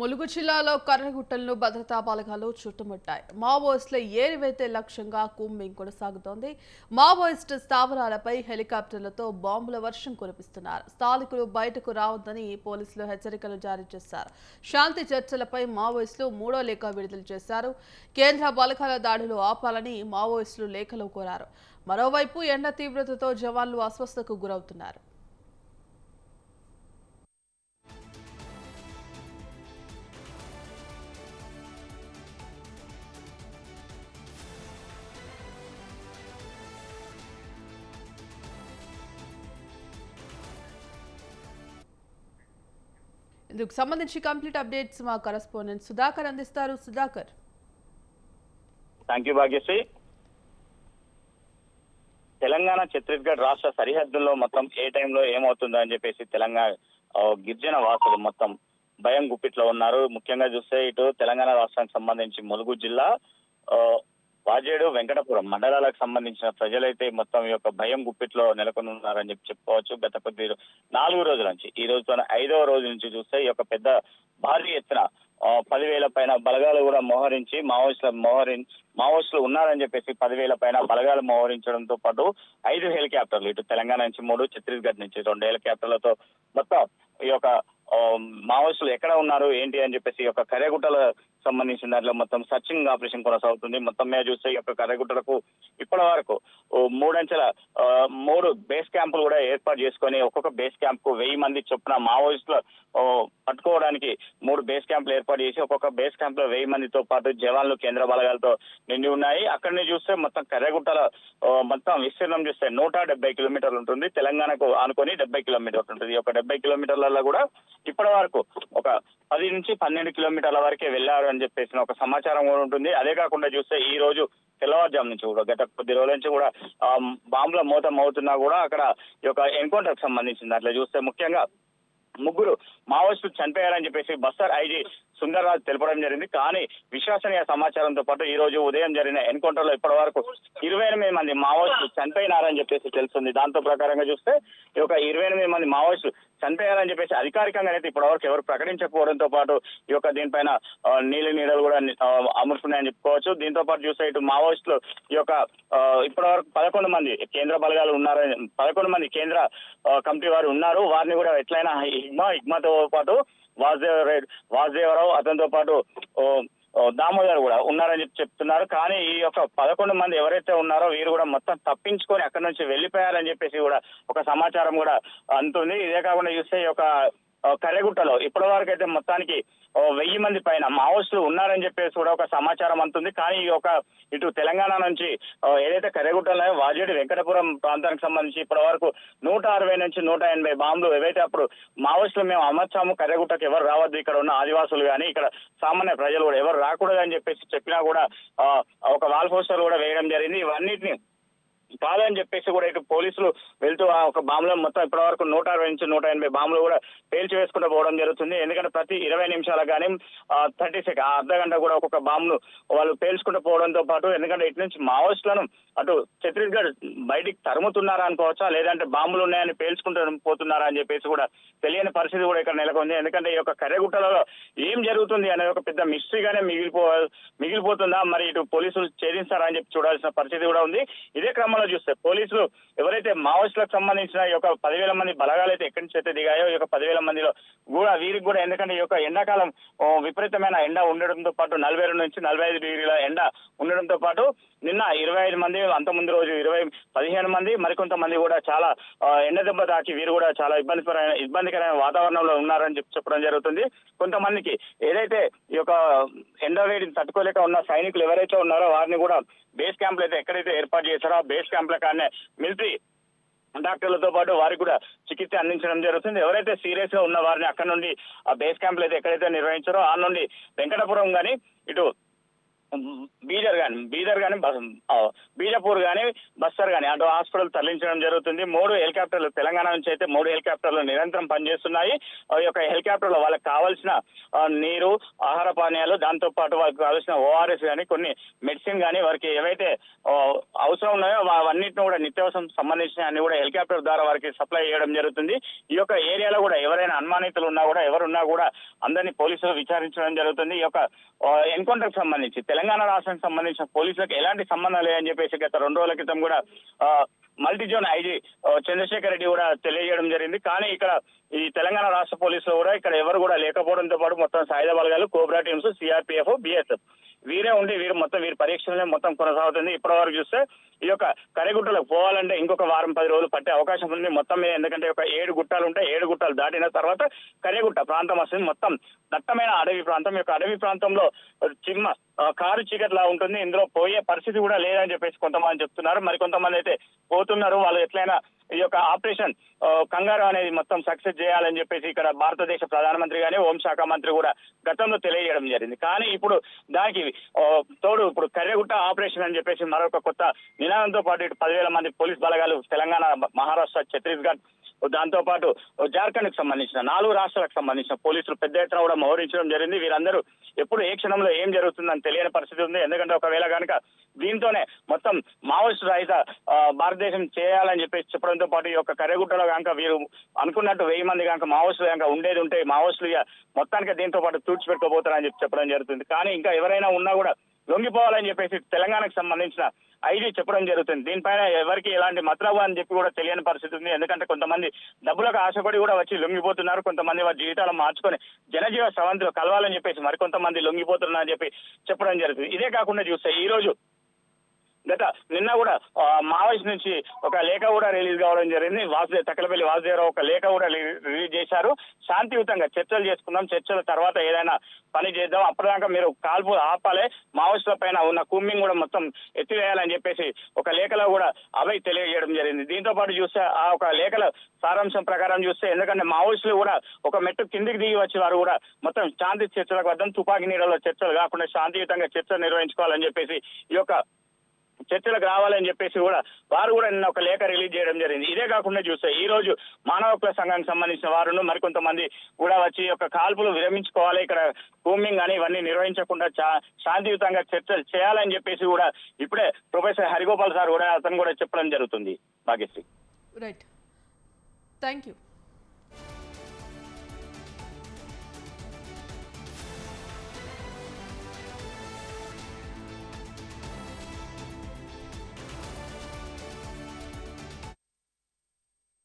ములుగు జిల్లాలో కర్రగుట్టలను భద్రతా బలగాలు చుట్టుముట్టాయి. మావోయిస్టుల ఏరివేతే లక్ష్యంగా కూంబింగ్ కొనసాగుతోంది. మావోయిస్టు స్థావరాలపై హెలికాప్టర్లతో బాంబుల వర్షం కురిపిస్తున్నారు. స్థానికులు బయటకు రావద్దని పోలీసులు హెచ్చరికలు జారీ చేశారు. శాంతి చర్చలపై మావోయిస్టులు మూడో లేఖ విడుదల చేశారు. కేంద్ర బలగాల దాడులు ఆపాలని మావోయిస్టులు లేఖలో కోరారు. మరోవైపు ఎండ తీవ్రతతో జవాన్లు అస్వస్థతకు గురవుతున్నారు. ఇందుకు సంబంధించి కంప్లీట్ అప్డేట్స్ మా కరస్పాండెంట్ సుధాకర్ అందిస్తారు. Sudhakar. Thank you Bhagyashree. Telangana Chhattisgarh రాష్ట్ర సరిహద్దుల్లో మొత్తం ఏ టైంలో ఏమవుతుందో అని చెప్పేసి తెలంగాణ గిరిజన వాసులు మొత్తం భయం గుప్పిట్లో ఉన్నారు. ముఖ్యంగా చూస్తే ఇటు తెలంగాణ రాష్ట్రానికి సంబంధించి ములుగు జిల్లా వాజేడు వెంకటపురం మండలాలకు సంబంధించిన ప్రజలైతే మొత్తం ఈ యొక్క భయం గుప్పిట్లో నెలకొని ఉన్నారని చెప్పి చెప్పుకోవచ్చు. గత కొద్ది నాలుగు రోజుల నుంచి ఈ రోజుతో ఐదవ రోజు నుంచి చూస్తే ఈ యొక్క పెద్ద భారీ ఎత్తున పదివేల పైన బలగాలు కూడా మోహరించి మావోయిస్టుల మోహరి మావోయిస్టులు ఉన్నారని చెప్పేసి పదివేల పైన బలగాలు మోహరించడంతో పాటు ఐదు హెలికాప్టర్లు ఇటు తెలంగాణ నుంచి మూడు ఛత్తీస్గఢ్ నుంచి రెండు హెలికాప్టర్లతో మొత్తం ఈ యొక్క మావోయిస్టులు ఎక్కడ ఉన్నారు ఏంటి అని చెప్పేసి ఈ యొక్క కర్యగుట్టల సంబంధించిన దాంట్లో మొత్తం సర్చింగ్ ఆపరేషన్ కొనసాగుతుంది. మొత్తం మీద చూస్తే ఈ యొక్క కర్రగుట్టలకు ఇప్పటి వరకు మూడంచెల మూడు బేస్ క్యాంపులు కూడా ఏర్పాటు చేసుకొని ఒక్కొక్క బేస్ క్యాంప్కు వెయ్యి మంది చొప్పున మావోయిస్టులు పట్టుకోవడానికి మూడు బేస్ క్యాంపులు ఏర్పాటు చేసి ఒక్కొక్క బేస్ క్యాంప్లో వెయ్యి మందితో పాటు జవాన్లు కేంద్ర బలగాలతో నిండి ఉన్నాయి. అక్కడనే చూస్తే మొత్తం కర్రగుట్టల మొత్తం విస్తీర్ణం చూస్తే నూట డెబ్బై కిలోమీటర్లు ఉంటుంది. తెలంగాణకు ఆనుకొని డెబ్బై కిలోమీటర్లు ఉంటుంది. ఒక డెబ్బై కిలోమీటర్లలో కూడా ఇప్పటి వరకు ఒక పది నుంచి పన్నెండు కిలోమీటర్ల వరకే వెళ్ళారు అని చెప్పేసి ఒక సమాచారం కూడా ఉంటుంది. అదే కాకుండా చూస్తే ఈ రోజు తెల్లవారుజాము నుంచి కూడా గత కొద్ది రోజుల నుంచి కూడా బాంబుల మూతం అవుతున్నా కూడా అక్కడ ఈ యొక్క ఎన్కౌంటర్కి సంబంధించింది. అట్లా చూస్తే ముఖ్యంగా ముగ్గురు మావోయిస్టులు చనిపోయారని చెప్పేసి బస్తర్ ఐజీ సుందర్రాజ్ తెలపడం జరిగింది. కానీ విశ్వసనీయ సమాచారంతో పాటు ఈ రోజు ఉదయం జరిగిన ఎన్కౌంటర్లో ఇప్పటి వరకు ఇరవై ఎనిమిది మంది మావోయిస్టులు చనిపోయినారని చెప్పేసి తెలుస్తుంది. దాంతో ప్రకారంగా చూస్తే ఈ యొక్క ఇరవై ఎనిమిది మంది మావోయిస్టులు చనిపోయారని చెప్పేసి అధికారికంగా అయితే ఇప్పటి వరకు ఎవరు ప్రకటించకపోవడంతో పాటు ఈ యొక్క దీనిపైన నీలి నీడలు కూడా ఆ, చెప్పుకోవచ్చు. దీంతో పాటు చూస్తే ఇటు మావోయిస్టులు ఈ యొక్క ఇప్పటి వరకు పదకొండు మంది కేంద్ర బలగాలు ఉన్నారని పదకొండు మంది కేంద్ర కమిటీ వారు ఉన్నారు. వారిని కూడా ఎట్లయినా హిగ్మా హిగ్మాతో పాటు వాసుదేవ రెడ్డి వాసుదేవరావు అతనితో పాటు ఓ, దామోదర్ కూడా ఉన్నారని చెప్పి చెప్తున్నారు. కానీ ఈ యొక్క పదకొండు మంది ఎవరైతే ఉన్నారో వీరు కూడా మొత్తం తప్పించుకొని అక్కడి నుంచి వెళ్ళిపోయారని చెప్పేసి కూడా ఒక సమాచారం కూడా అందుతుంది. ఇదే కాకుండా చూస్తే ఈ యొక్క కర్రగుట్టలో ఇప్పటి వరకు అయితే మొత్తానికి వెయ్యి మంది పైన మావోయిస్టులు ఉన్నారని చెప్పేసి కూడా ఒక సమాచారం అంతుంది కానీ ఈ యొక్క ఇటు తెలంగాణ నుంచి ఏదైతే కర్రెగుట్టలో వాజేడి వెంకటపురం ప్రాంతానికి సంబంధించి ఇప్పటి వరకు నూట అరవై నుంచి నూట ఎనభై బాంబులు ఏవైతే అప్పుడు మావోస్టులు మేము అమర్చాము కర్రగుట్టకు ఎవరు రావద్దు ఇక్కడ ఉన్న ఆదివాసులు కానీ ఇక్కడ సామాన్య ప్రజలు కూడా ఎవరు రాకూడదు అని చెప్పేసి చెప్పినా కూడా ఒక వాల్ పోస్టర్ కూడా వేయడం జరిగింది. ఇవన్నిటిని కాదని చెప్పేసి కూడా ఇటు పోలీసులు వెళ్తూ ఆ ఒక బాంబులో మొత్తం ఇప్పటి వరకు నూట అరవై నుంచి నూట ఎనభై బాంబులు కూడా పేల్చి వేసుకుంటూ పోవడం జరుగుతుంది. ఎందుకంటే ప్రతి ఇరవై నిమిషాలకు కానీ థర్టీ సెకండ్ అర్ధ గంట కూడా ఒక్కొక్క బాంబును వాళ్ళు పేల్చుకుంటూ పోవడంతో పాటు ఎందుకంటే ఇటు నుంచి మావోయిస్టులను అటు ఛత్తీస్గఢ్ బయటికి తరుముతున్నారా అనుకోవచ్చా? లేదంటే బాంబులు ఉన్నాయని పేల్చుకుంటూ పోతున్నారా అని చెప్పేసి కూడా తెలియని పరిస్థితి కూడా ఇక్కడ నెలకొంది. ఎందుకంటే ఈ యొక్క కర్రెగుట్టలలో ఏం జరుగుతుంది అనేది ఒక పెద్ద మిస్టరీగానే మిగిలిపో మిగిలిపోతుందా? మరి ఇటు పోలీసులు ఛేదిస్తారా అని చెప్పి చూడాల్సిన పరిస్థితి కూడా ఉంది. ఇదే క్రమంలో చూస్తే పోలీసులు ఎవరైతే మావోయిస్టులకు సంబంధించిన ఈ యొక్క పదివేల మంది బలగాలు అయితే ఎక్కడి నుంచి అయితే దిగాయో ఈ యొక్క పదివేల మందిలో కూడా వీరికి కూడా ఎందుకంటే ఈ యొక్క ఎండాకాలం విపరీతమైన ఎండ ఉండడంతో పాటు నలభై రెండు నుంచి నలభై ఐదు డిగ్రీల ఎండ ఉండడంతో పాటు నిన్న ఇరవై ఐదు మంది అంత ముందు రోజు ఇరవై పదిహేను మంది మరికొంతమంది కూడా చాలా ఎండ దెబ్బ తాకి వీరు కూడా చాలా ఇబ్బందికరమైన ఇబ్బందికరమైన వాతావరణంలో ఉన్నారని చెప్పి చెప్పడం జరుగుతుంది. కొంతమందికి ఏదైతే ఈ యొక్క ఎండ వేడిని తట్టుకోలేక ఉన్న సైనికులు ఎవరైతే ఉన్నారో వారిని కూడా బేస్ క్యాంపులు అయితే ఎక్కడైతే ఏర్పాటు చేశారో ఆ బేస్ క్యాంపుల కానీ మిలిటరీ డాక్టర్లతో పాటు వారికి కూడా చికిత్స అందించడం జరుగుతుంది. ఎవరైతే సీరియస్గా ఉన్న వారిని అక్కడ నుండి ఆ బేస్ క్యాంపులు అయితే ఎక్కడైతే నిర్వహించారో ఆ నుండి వెంకటపురం గాని ఇటు బీదర్ కానీ బీదర్ కానీ బీజపూర్ కానీ బస్తర్ కానీ అటు హాస్పిటల్ తరలించడం జరుగుతుంది. మూడు హెలికాప్టర్లు తెలంగాణ నుంచి అయితే మూడు హెలికాప్టర్లు నిరంతరం పనిచేస్తున్నాయి. ఈ యొక్క హెలికాప్టర్లు వాళ్ళకి కావాల్సిన నీరు ఆహార పానీయాలు దాంతో పాటు వాళ్ళకి కావాల్సిన ఓఆర్ఎస్ కానీ కొన్ని మెడిసిన్ కానీ వారికి ఏవైతే అవసరం ఉన్నాయో వా- అవన్నిటిని కూడా నిత్యావసరం సంబంధించిన అన్ని కూడా హెలికాప్టర్ ద్వారా వారికి సప్లై చేయడం జరుగుతుంది. ఈ యొక్క ఏరియాలో కూడా ఎవరైనా అనుమానితులు ఉన్నా కూడా ఎవరున్నా కూడా అందరినీ పోలీసులు విచారించడం జరుగుతుంది. ఈ యొక్క ఎన్కౌంటర్కి సంబంధించి తెలంగాణ తెలంగాణ రాష్ట్రానికి సంబంధించిన పోలీసులకు ఎలాంటి సంబంధం లేదని చెప్పేసి గత రెండు రోజుల క్రితం కూడా multi zone IG Chandrasekhar Reddy కూడా తెలియజేయడం జరిగింది. కానీ ఇక్కడ ఈ తెలంగాణ రాష్ట్ర పోలీసులు కూడా ఇక్కడ ఎవరు కూడా లేకపోవడంతో పాటు మొత్తం సాయుధ బలగాలు కోబ్రా టీమ్స్ సిఆర్పిఎఫ్ బిఎస్ఎఫ్ వీరే ఉండి వీరు మొత్తం వీరి పరీక్షలనే మొత్తం కొనసాగుతుంది. ఇప్పటి వరకు చూస్తే ఈ యొక్క కరిగుట్టలకు పోవాలంటే ఇంకొక వారం పది రోజులు పట్టే అవకాశం ఉంది మొత్తం మీద. ఎందుకంటే ఒక ఏడు గుట్టాలు ఉంటాయి ఏడు గుట్టాలు దాటిన తర్వాత కరిగుట్ట ప్రాంతం వస్తుంది. మొత్తం దట్టమైన అడవి ప్రాంతం. ఈ యొక్క అడవి ప్రాంతంలో చిమ్మ కారు చీకట్లా ఉంటుంది. ఇందులో పోయే పరిస్థితి కూడా లేదని చెప్పేసి కొంతమంది చెప్తున్నారు. మరి కొంతమంది అయితే పోతున్నారు. వాళ్ళు ఎట్లయినా ఈ యొక్క ఆపరేషన్ కంగారు అనేది మొత్తం సక్సెస్ చేయాలని చెప్పేసి ఇక్కడ భారతదేశ ప్రధానమంత్రి గానీ హోంశాఖ మంత్రి కూడా గతంలో తెలియజేయడం జరిగింది. కానీ ఇప్పుడు దానికి తోడు ఇప్పుడు కర్రెగుట్ట ఆపరేషన్ అని చెప్పేసి మరొక కొత్త నినాదంతో పాటు ఇటు పదివేల మంది పోలీస్ బలగాలు తెలంగాణ మహారాష్ట్ర ఛత్తీస్గఢ్ దాంతో పాటు జార్ఖండ్కి సంబంధించిన నాలుగు రాష్ట్రాలకు సంబంధించిన పోలీసులు పెద్ద ఎత్తున కూడా మోహరించడం జరిగింది. వీరందరూ ఎప్పుడు ఏ క్షణంలో ఏం జరుగుతుందని తెలియని పరిస్థితి ఉంది. ఎందుకంటే ఒకవేళ కనుక దీంతోనే మొత్తం మావోయిస్ట్ రహిత భారతదేశం చేయాలని చెప్పేసి చెప్పడంతో పాటు ఈ యొక్క కర్రెగుట్టలో కనుక వీరు అనుకున్నట్టు వెయ్యి మంది కనుక మావోయిస్టులు కనుక ఉండేది ఉంటే మావోయిస్టులు ఇక మొత్తానికి దీంతో పాటు తూడ్చిపెట్టుకోబోతారని చెప్పి చెప్పడం జరుగుతుంది. కానీ ఇంకా ఎవరైనా ఉన్నా కూడా లొంగిపోవాలని చెప్పేసి తెలంగాణకు సంబంధించిన ఐజీ చెప్పడం జరుగుతుంది. దీనిపైన ఎవరికి ఎలాంటి మతలబు అని చెప్పి కూడా తెలియని పరిస్థితి ఉంది. ఎందుకంటే కొంతమంది డబ్బులకు ఆశపడి కూడా వచ్చి లొంగిపోతున్నారు. కొంతమంది వారి జీవితాలు మార్చుకొని జనజీవ సవంతిలో కలవాలని చెప్పేసి మరికొంతమంది లొంగిపోతున్నారని చెప్పి చెప్పడం జరుగుతుంది. ఇదే కాకుండా చూస్తే ఈ రోజు గత నిన్న కూడా మావోయిస్ట్ నుంచి ఒక లేఖ కూడా రిలీజ్ కావడం జరిగింది. వాసుదేవ్ తక్కలపల్లి వాసుదేవరావు ఒక లేఖ కూడా రిలీజ్ చేశారు. శాంతియుతంగా చర్చలు చేసుకుందాం. చర్చల తర్వాత ఏదైనా పని చేద్దాం. అప్పటిదాకా మీరు కాల్పు ఆపాలి. మావోయిస్టుల పైన ఉన్న కుమ్మింగ్ కూడా మొత్తం ఎత్తివేయాలని చెప్పేసి ఒక లేఖలో కూడా అభయ్ తెలియజేయడం జరిగింది. దీంతో పాటు చూస్తే ఆ ఒక లేఖల సారాంశం ప్రకారం చూస్తే ఎందుకంటే మావోయిస్టులు కూడా ఒక మెట్టు కిందికి దిగి వచ్చి వారు కూడా మొత్తం శాంతి చర్చలకు వద్దాం తుపాకీ నీడలో చర్చలు కాకుండా శాంతియుతంగా చర్చలు నిర్వహించుకోవాలని చెప్పేసి ఈ యొక్క చర్చలకు రావాలని చెప్పేసి కూడా వారు కూడా నిన్న ఒక లేఖ రిలీజ్ చేయడం జరిగింది. ఇదే కాకుండా చూస్తే ఈ రోజు మానవ హక్కుల సంఘానికి సంబంధించిన వారును మరికొంతమంది కూడా వచ్చి ఒక యొక్క కాల్పులు విరమించుకోవాలి. ఇక్కడ కూమింగ్ అని ఇవన్నీ నిర్వహించకుండా చా- శాంతియుతంగా చర్చలు చేయాలని చెప్పేసి కూడా ఇప్పుడే ప్రొఫెసర్ హరిగోపాల్ సార్ కూడా అతను కూడా చెప్పడం జరుగుతుంది. భాగ్యశ్రీ. Right thank you